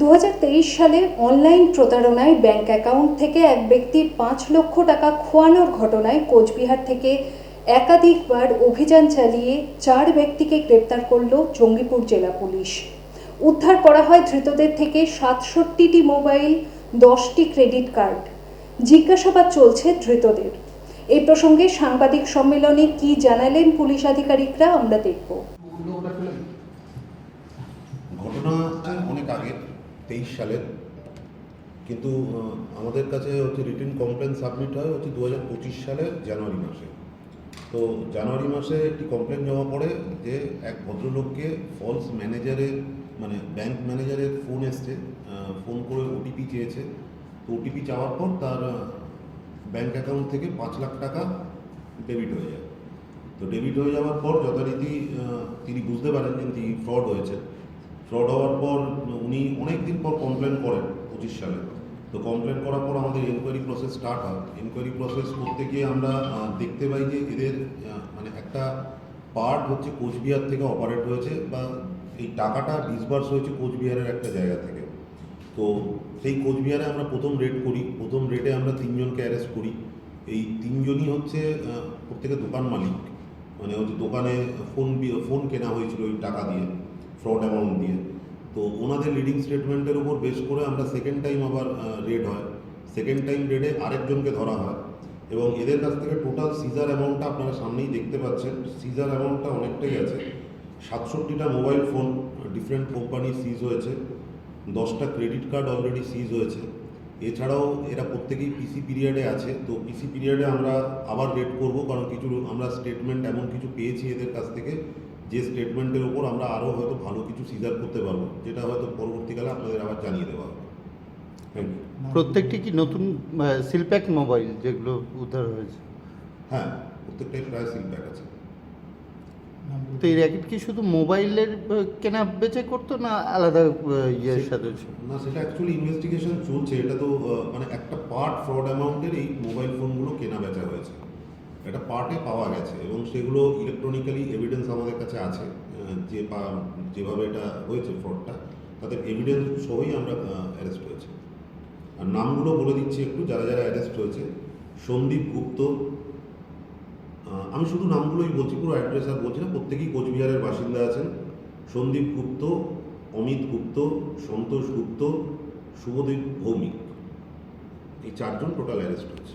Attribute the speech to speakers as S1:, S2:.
S1: দু হাজার তেইশ সালে অনলাইন প্রতারণায় ব্যাংক অ্যাকাউন্ট থেকে এক ব্যক্তির পাঁচ লক্ষ টাকা খোয়ানোর ঘটনায় কোচবিহার থেকে একাধিকবার অভিযান চালিয়ে চার ব্যক্তিকে গ্রেপ্তার করল জঙ্গিপুর জেলা পুলিশ। উদ্ধার করা হয় ধৃতদের থেকে সাতষট্টিটি মোবাইল, দশটি ক্রেডিট কার্ড। জিজ্ঞাসাবাদ চলছে ধৃতদের। এই প্রসঙ্গে সাংবাদিক সম্মেলনে কি জানালেন পুলিশ আধিকারিকরা, আমরা দেখব।
S2: ঘটনা অনেক আগে তেইশ সালের। কিন্তু আমাদের কাছে হচ্ছে রিটেন কমপ্লেন সাবমিট হয় হচ্ছে দু হাজার পঁচিশ সালের জানুয়ারি মাসে। তো জানুয়ারি মাসে একটি কমপ্লেন জমা পড়ে যে এক ভদ্রলোককে ফলস ম্যানেজারের মানে ব্যাংক ম্যানেজারের ফোন এসছে ফোন করে ওটিপি চেয়েছে। তো ওটিপি চাওয়ার পর তার ব্যাংক অ্যাকাউন্ট থেকে পাঁচ লাখ টাকা ডেবিট হয়ে যায়। তো ডেবিট হয়ে যাওয়ার পর যথারীতি তিনি বুঝতে পারেন যে তিনি ফ্রড হয়েছে। ফ্রড হওয়ার পর উনি অনেক দিন পর কমপ্লেন করেন পঁচিশ সালে। তো কমপ্লেন করার পর আমাদের এনকোয়ারি প্রসেস স্টার্ট হয়। এনকোয়ারি প্রসেস করতে গিয়ে আমরা দেখতে পাই যে এদের মানে একটা পার্ট হচ্ছে কোচবিহার থেকে অপারেট হয়েছে বা এই টাকাটা ডিসবার্স হয়েছে কোচবিহারের একটা জায়গা থেকে। তো সেই কোচবিহারে আমরা প্রথম রেড করি। প্রথম রেডে আমরা তিনজনকে অ্যারেস্ট করি। এই তিনজনই হচ্ছে প্রত্যেকে দোকান মালিক। মানে হচ্ছে দোকানে ফোন ফোন কেনা হয়েছিল ওই টাকা দিয়ে। ফ্রড অ্যামাউন্ট দিয়ে তো ওনাদের লিডিং স্টেটমেন্টের উপর বেশ করে আমরা সেকেন্ড টাইম আবার রেড হয়। সেকেন্ড টাইম রেডে আরেকজনকে ধরা হয়। এবং এদের কাছ থেকে টোটাল সিজার অ্যামাউন্টটা আপনারা সামনেই দেখতে পাচ্ছেন। সিজার অ্যামাউন্টটা অনেকটাই আছে। সাতষট্টিটা mobile phone different company seize হয়েছে। দশটা ক্রেডিট কার্ড অলরেডি সিজ হয়েছে। এছাড়াও এরা প্রত্যেকেই পিসি পিরিয়ডে আছে। তো পিসি পিরিয়ডে আমরা আবার রেড করব। কারণ কিছু আমরা স্টেটমেন্ট এমন কিছু পেয়েছি এদের কাছ থেকে। যে স্টেটমেন্টের উপর আমরা আরও হয়তো ভালো কিছু সিজার করতে পারব যেটা হয়তো পরবর্তীকালে আপনাদের আবার জানিয়ে দেওয়া হবে।
S3: প্রত্যেকটি কি নতুন সিলপ্যাক মোবাইল যেগুলো উদ্ধার হয়েছে?
S2: হ্যাঁ প্রত্যেকটাই প্রায় সিল ব্যাক আছে।
S3: তো এই র্যাকেট কি শুধু মোবাইলের কেনা বেচে করতো না আলাদা ইয়ের সাথে?
S2: না সেটা অ্যাকচুয়ালি ইনভেস্টিগেশন চলছে। এটা তো মানে একটা পার্ট ফ্রড অ্যামাউন্টের এই মোবাইল ফোনগুলো কেনা বেচা হয়েছে। একটা পার্টে পাওয়া গেছে এবং সেগুলো ইলেকট্রনিক্যালি এভিডেন্স আমাদের কাছে আছে আহ, যে যেভাবে এটা হয়েছে ফ্রডটা তাদের এভিডেন্স সহই আমরা অ্যারেস্ট হয়েছে আর নামগুলো বলে দিচ্ছি একটু, যারা যারা অ্যারেস্ট হয়েছে, সন্দীপ গুপ্ত আমি শুধু নামগুলোই বলছি, পুরো অ্যাড্রেস আর বলছি না, প্রত্যেকেই কোচবিহারের বাসিন্দা আছেন। সন্দীপ গুপ্ত, অমিত গুপ্ত, সন্তোষ গুপ্ত, শুভদীপ ভৌমিক, এই চারজন টোটাল অ্যারেস্ট হয়েছে।